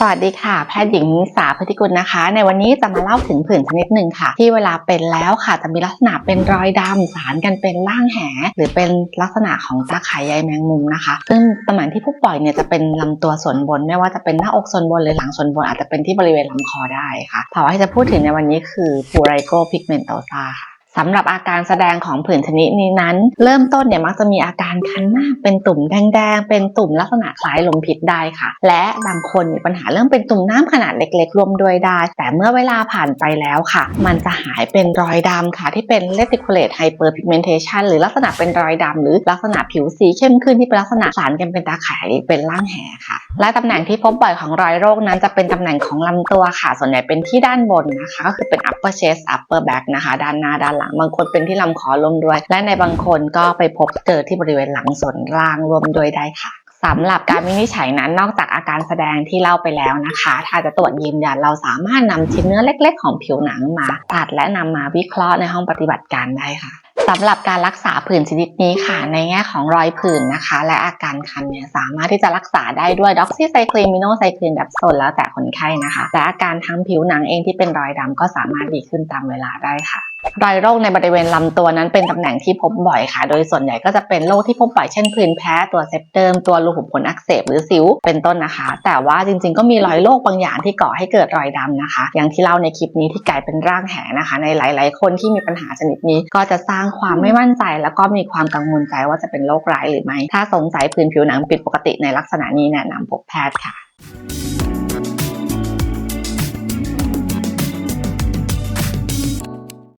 สวัสดีค่ะ แพทย์หญิงนิสาพธิกุลนะคะ ในวันนี้จะมาเล่าถึงผื่นชนิดหนึ่งค่ะ ที่เวลาเป็นแล้วค่ะ จะมีลักษณะเป็นรอยดำสารกันเป็นร่างแห หรือเป็นลักษณะของตาข่ายใยแมงมุมนะคะ ซึ่งสมัยที่ผู้ป่วยเนี่ยจะเป็นลำตัวส่วนบน ไม่ว่าจะเป็นหน้าอกส่วนบนหรือหลังส่วนบนอาจจะเป็นที่บริเวณลำคอได้ค่ะภาวะที่จะพูดถึงในวันนี้คือปูไรโกพิกเมนโตซาค่ะ สำหรับอาการแสดงของผื่นชนิดนี้นั้น เริ่มต้นเนี่ยมักจะมีอาการคันหน้าเป็นตุ่มแดงๆ เป็นตุ่มลักษณะคล้ายลมพิษได้ค่ะ และบางคนมีปัญหาเรื่องเป็นตุ่มน้ำขนาดเล็ก ๆ รวมด้วยได้ แต่เมื่อเวลาผ่านไปแล้วค่ะ มันจะหายเป็นรอยดำค่ะ ที่เป็น reticulate hyperpigmentation หรือลักษณะเป็นรอยดำหรือลักษณะผิวสีเข้มขึ้นที่เป็นลักษณะสารกันเป็นตาไข่เป็นร่างแหค่ะ และตำแหน่งที่พบบ่อยของรอยโรคนั้นจะเป็นตำแหน่งของลำตัวค่ะ ส่วนใหญ่เป็นที่ด้านบนนะคะ ก็คือเป็น upper chest upper back นะคะ ด้านหน้าด้านหลังบางคนเป็นที่ลำคอรวมด้วย และในบางคนก็ไปพบเจอที่บริเวณหลังส่วนล่างรวมด้วยได้ค่ะสำหรับการวินิจฉัยนั้นนอกจากอาการแสดงที่เล่าไปแล้วนะคะ ถ้าจะตรวจยืนยันเราสามารถนำชิ้นเนื้อเล็ก ๆ ของผิวหนังมาตัดและนำมาวิเคราะห์ในห้องปฏิบัติการได้ค่ะสำหรับการรักษาผื่นชนิดนี้ค่ะ ในแง่ของรอยผื่นนะคะ และอาการคันเนี่ยสามารถที่จะรักษาได้ด้วยด็อกซิไซคลีนมิโนไซคลีนแบบโซนแล้วแต่คนไข้นะคะและอาการทางผิวหนังเองที่เป็นรอยดำก็สามารถดีขึ้นตามเวลาได้ค่ะ รอยโรคในบริเวณลำตัวนั้นเป็นตำแหน่งที่พบบ่อยค่ะ โดยส่วนใหญ่ก็จะเป็นโรคที่พบบ่อยเช่นผื่นแพ้ ตัวเซปเติม ตัวรูขุมขนอักเสบหรือสิว เป็นต้นนะคะ แต่ว่าจริงๆ ก็มีรอยโรคบางอย่างที่ก่อให้เกิดรอยดำนะคะ อย่างที่เล่าในคลิปนี้ที่กลายเป็นร่างแหนะคะ ในหลาย ๆ คนที่มีปัญหาชนิดนี้ก็จะสร้างความไม่มั่นใจ แล้วก็มีความกังวลใจว่าจะเป็นโรคร้ายหรือไม่ ถ้าสงสัยผื่นผิวหนังผิดปกติในลักษณะนี้แนะนำพบแพทย์ค่ะ